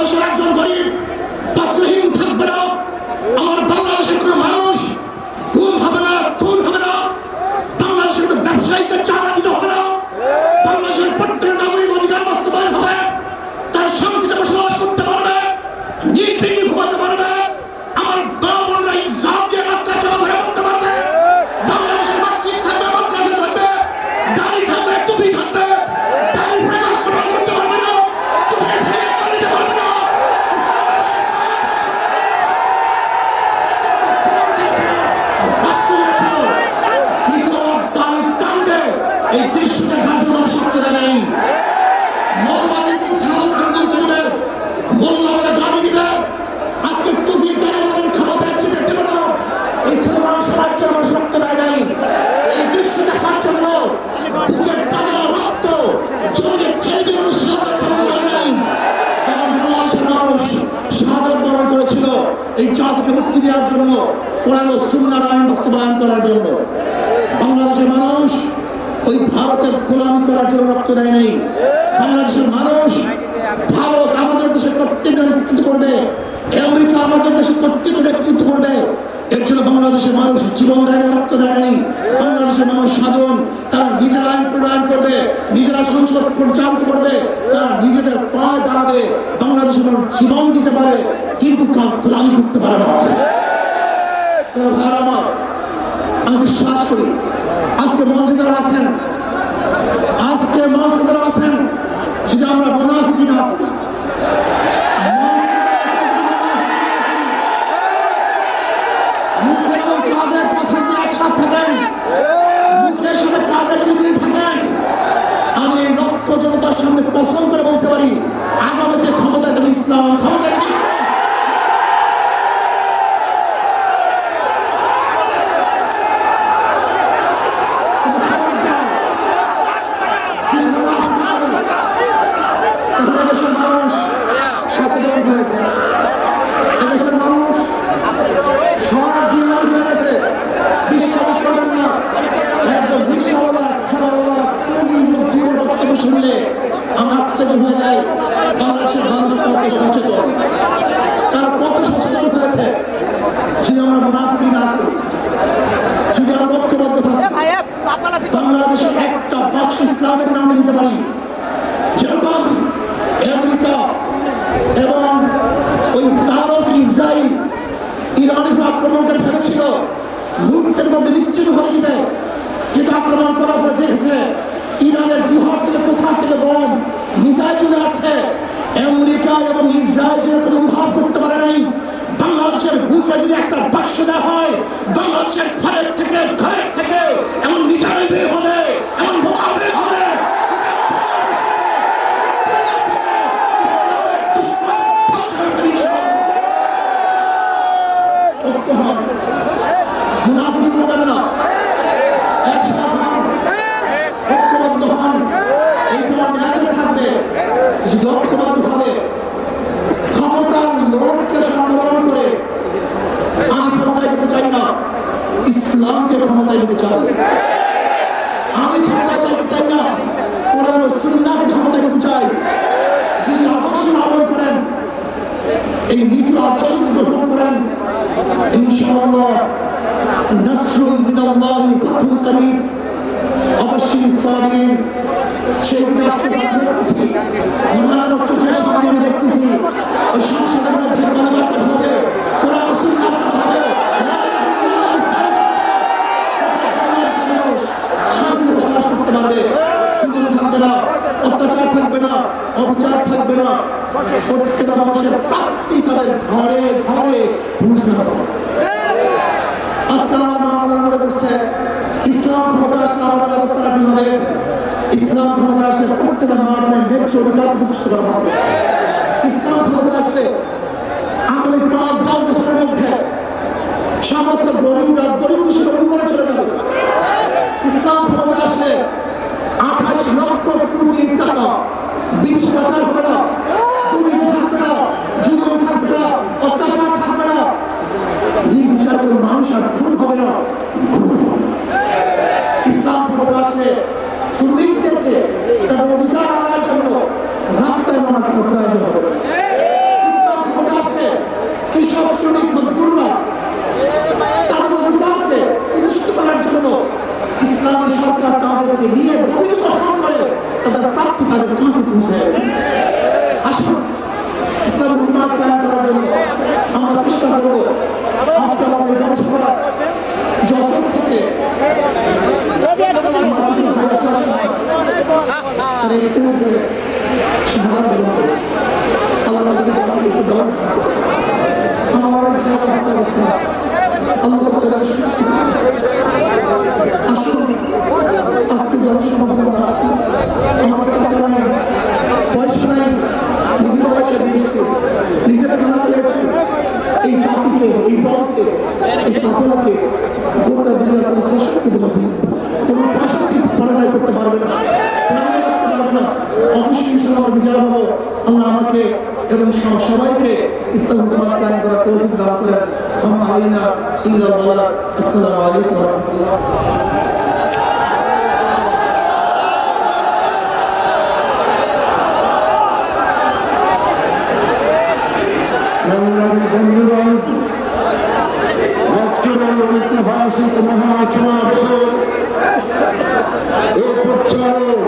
বাংলাদেশের একজন গরিব বস্ত্রহীন থাকবে না। আমার বাংলাদেশের কোনো মানুষ খুন হবে না, খুন হবে না। বাংলাদেশের কোনো ব্যবসায়ীকে চাঁদা দিতে হবে না বাংলাদেশের প্রত্যেক নাগরিক অধিকার বাস্তবায়ন হবে তার শান্তিতে বসবাস করতে পারবে নির্বিঘ্নে ঘুমাতে পারবে আমার মা বোনরা ইসলাম দিয়ে রাস্তায় চলাফেরা করতে পারবে বাংলাদেশের মসজিদ থাকবে মাদ্রাসা থাকবে দাড়ি থাকবে টুপি থাকবে দাড়ি প্রকাশ করতে পারবে না টুপি ছেড়ে দিতে পারবে না এই দৃশ্য দেখার জন্য সত্যতা নেই মৌলবাদী উত্থান বন্ধ করবে মোল্লাবাদে জানিয়ে দিবে আজকে টুপি জনগণের ক্ষমতায় কি দেখতে পারো এই সমাজ সাহায্য আমার সত্যতা নেই এই দৃশ্য দেখার জন্য বুকের তাজা রক্ত জমিয়ে খেয়ে দিল সাধারণ নেই কারণ বাংলাদেশের মানুষ শাহাদত বরণ করেছিল এই জাতিকে মুক্তি দেওয়ার জন্য কোরআন ও সুন্নার আইন বাস্তবায়ন করার জন্য। বাংলাদেশের মানুষ ওই ভারতের গোলামি করার জন্য রক্ত দেয় নাই। বাংলাদেশের মানুষ ভারত আমাদের দেশে কর্তৃত্ব নেতৃত্ব করবে, আমেরিকা আমাদের দেশে কর্তৃত্ব নেতৃত্ব করবে। এর জন্য বাংলাদেশের মানুষ জীবন দেয় রক্ত দেয় নাই। বাংলাদেশের মানুষ সাধন তারা নিজেরা আইন প্রণয়ন করবে নিজেরা সংসদ পরিচালিত করবে তারা নিজেদের পায়ে দাঁড়াবে বাংলাদেশের জীবন দিতে পারে কিন্তু গোলামি করতে পারে না। ভাইরা আমার, আমি বিশ্বাস করি আজকে মঞ্চে যারা আছেন আজকে মঞ্চে যারা আছেন যদি আমরা মোনাফিকি না করি, মুখে এবং কাজের কথা দিয়ে একসাথ থাকেন মুখের সাথে কাজের যদি মিল থাকেন আমি এই লক্ষ জনতার সামনে কসম করে বলতে পারি আগামীতে ক্ষমতা ইসলাম ক্ষমতা দেবে ইসলাম কিন্তু খবরদার, যে মুনাফিক তাহলে দেশের মানুষ সচেতন হয়েছে এদেশের মানুষ সব বিমান হয়ে গেছে বিশ্বাস করবেন না একদম রিক্সাওয়ালা খেলাওয়ালা কোনই দূরের বক্তব্য শুনলে আমরা আশ্চর্য হয়ে যাই বাংলাদেশের কত সচেতন। তারা কত সচেতন হয়েছে। যদি আমরা মুনাফিকি না করি, যদি আমরা ঐক্যবদ্ধ থাকি বাংলাদেশের একটা বাক্স ইসলামের নাম দিতে পারি। যেরকম আমেরিকা এবং ওই সারস ইসরায়েল ইরানের আক্রমণ করে ফেলেছিল। মুহূর্তের মধ্যে নিশ্চিত হয়ে দিবে কিন্তু আক্রমণ করার পর দেখেছে, ইরানের বিহার থেকে কোথা থেকে বম, মিসাইল চলে আসছে। আমেরিকা এবং ইসরায়েল যেরকম অনুভব করতে পারে নাই, বাংলাদেশের বুকে যদি একটা বাক্স দেওয়া হয়, বাংলাদেশের ঘরের থেকে ঘরের থেকে এমন মিসাইল বের হবে, এমন বোমা বের হবে না একসাথ হন ঐক্যবদ্ধ হন এই তোমার মেসেজ থাকবে যদি ঐক্যবদ্ধ হবে ক্ষমতার লোককে সম্মেলন করে আমি ক্ষমতায় যেতে চাই না ইসলামকে ক্ষমতায় যেতে চাই আমি ক্ষমতায় চাইতে চাই না কোরআন ও সুন্নাহকে ক্ষমতায় যেতে চাই যদি আদর্শ লালন করেন, এই নীতি আদর্শ গ্রহণ করেন, ইনশাআল্লাহ নাসরুল মিনাল্লাহ ফাতুল করিম, অবশ্যই সাবিরিন সেই দিন আসতে দেখতেছি ওনার চোখের সামনে দেখতেছি ওই সংসদের মধ্যে কলমার কথা হবে কোরআন ও সুন্নাহর কথা হবে লা ইলাহা ইল্লাল্লাহ তাআলা বাংলাদেশের মানুষ শান্তিতে বসবাস করতে পারবে চুগুল থাকবে না অত্যাচার থাকবে না অবিচার থাকবে না। প্রত্যেকটা মানুষের প্রাপ্তি তাদের ঘরে ঘরে পৌঁছে দেওয়া আজকে আমার মা দরিদ্র উপরে চলে যাবে। ইসলাম আজকে শ্রমিকদেরকে তাদের অধিকার আনার জন্য রাস্তায় নামাকে প্রয়োজন হবে ইসলাম শ্রমিক মজদুররা তাদের অধিকারকে নিশ্চিত করার জন্য ইসলাম সরকার তাদেরকে নিয়ে গভীর গঠন করে তাদের প্রাপ্তি তাদের কাছে পৌঁছায় আসুন, ইসলাম করার জন্য আমরা চেষ্টা করব না। শাহাদ গ্রহণ করেছে আল্লাহ তাদেরকে জানান একটু দাম আমার অনেক আমার অবস্থা আছে। আল্লাহ তাদেরকে সুস্থ আসুন, আজকে জনসমাগম আমরা আমার টাকা নাই পয়সা নাই, নিজের পয়সা দিয়েছে নিজের খানা খেয়েছে এই জাতিকে, এই দলকে এই কাপড়কে গোটা দুনিয়ার কোনো প্রশক্তি বোঝাবে আমাকে এবং সবাইকে ইসলাম হুকুমাত কায়েম করার তৌফিক দান করেন। আমার আলিনা ইল্লা বলার আসসালামু আলাইকুম রহমতুল্লাহ। সংগ্রামী বন্ধুগণ। এ প্রচারক